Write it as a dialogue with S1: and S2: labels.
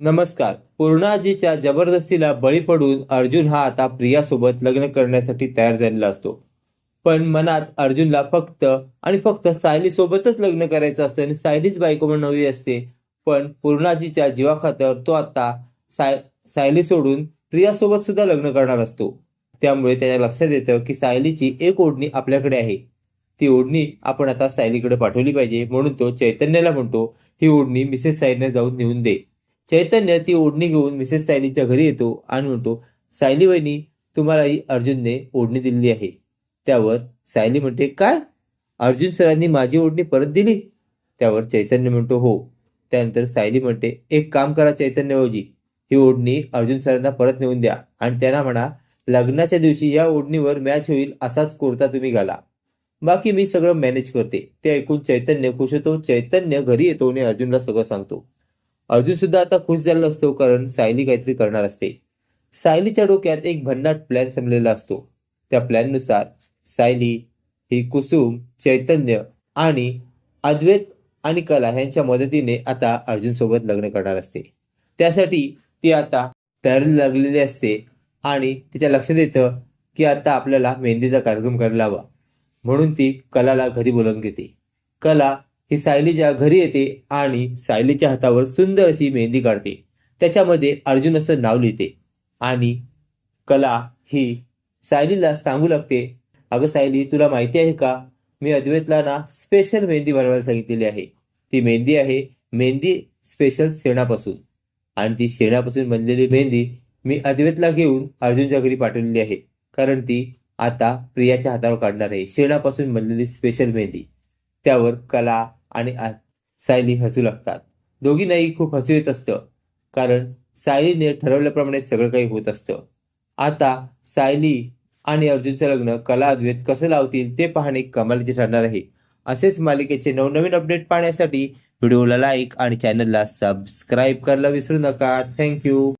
S1: नमस्कार. पूर्णाजीच्या जबरदस्तीला बळी पडून अर्जुन हा आता प्रियासोबत लग्न करण्यासाठी तयार झालेला असतो. पण मनात अर्जुनला फक्त आणि फक्त सायली सोबतच लग्न करायचं असतं आणि सायलीच बायको म्हणून हवी असते. पण पूर्णाजीच्या जीवाखातर तो आता साय सायली सोडून प्रियासोबत सुद्धा लग्न करणार असतो. त्यामुळे त्याच्या लक्षात येतं की सायलीची एक ओढणी आपल्याकडे आहे. ती ओढणी आपण आता सायलीकडे पाठवली पाहिजे म्हणून तो चैतन्याला म्हणतो ही ओढणी मिसेस सायलीने जाऊन नेऊन दे. चैतन्य ती ओढणी घेऊन मिसेस सायलीच्या घरी येतो आणि म्हणतो सायली वहिनी तुम्हालाही अर्जुनने ओढणी दिलेली आहे. त्यावर सायली म्हणते काय? अर्जुन सरांनी माझी ओढणी परत दिली? त्यावर चैतन्य म्हणतो हो. त्यानंतर सायली म्हणते एक काम करा चैतन्यभाऊजी ही ओढणी अर्जुन सरांना परत नेऊन द्या आणि त्यांना म्हणा लग्नाच्या दिवशी या ओढणीवर मॅच होईल असाच कुर्ता तुम्ही घाला. बाकी मी सगळं मॅनेज करते. ते ऐकून चैतन्य खुश होतो. चैतन्य घरी येतो आणि अर्जुनला सगळं सांगतो. अर्जुन सुद्धा आता खुश झालेला असतो कारण सायली काहीतरी करणार असते. सायलीच्या डोक्यात एक भन्नाट प्लॅन संपलेला असतो. त्या प्लॅननुसार सायली ही कुसुम चैतन्य आणि अद्वैत आणि कला यांच्या मदतीने आता अर्जुन सोबत लग्न करणार असते. त्यासाठी ती आता तयारी लागलेली असते आणि तिच्या लक्षात येतं की आता आपल्याला मेहंदीचा कार्यक्रम करायला हवा. म्हणून ती कलाला घरी बोलावून घेते. कला ही सायलीच्या घरी येते आणि सायलीच्या हातावर सुंदर अशी मेहंदी काढते. त्याच्यामध्ये अर्जुन असं नाव लिहिते. आणि कला ही सायलीला सांगू लागते अगं सायली तुला माहिती आहे का? मी अद्वैतला ना स्पेशल मेहंदी बनवायला सांगितलेली आहे. ती मेहंदी आहे मेहंदी स्पेशल शेणापासून. आणि ती शेणापासून बनलेली मेहंदी मी अद्वैतला घेऊन अर्जुनच्या घरी पाठवलेली आहे. कारण ती आता प्रियाच्या हातावर काढणार आहे. शेणापासून बनलेली स्पेशल मेहंदी. त्यावर कला आणि आ- सायली हसू लागतात. दोघींनाही खूप हसू येत असतं कारण सायलीने ठरवल्याप्रमाणे सगळं काही होत असतं. आता सायली आणि अर्जुनचं लग्न कला अद्वैत कसं लावतील ते पाहणे कमालीचे ठरणार आहे. असेच मालिकेचे नवनवीन अपडेट पाहण्यासाठी व्हिडिओला लाईक आणि चॅनलला सबस्क्राईब करायला विसरू नका. थँक्यू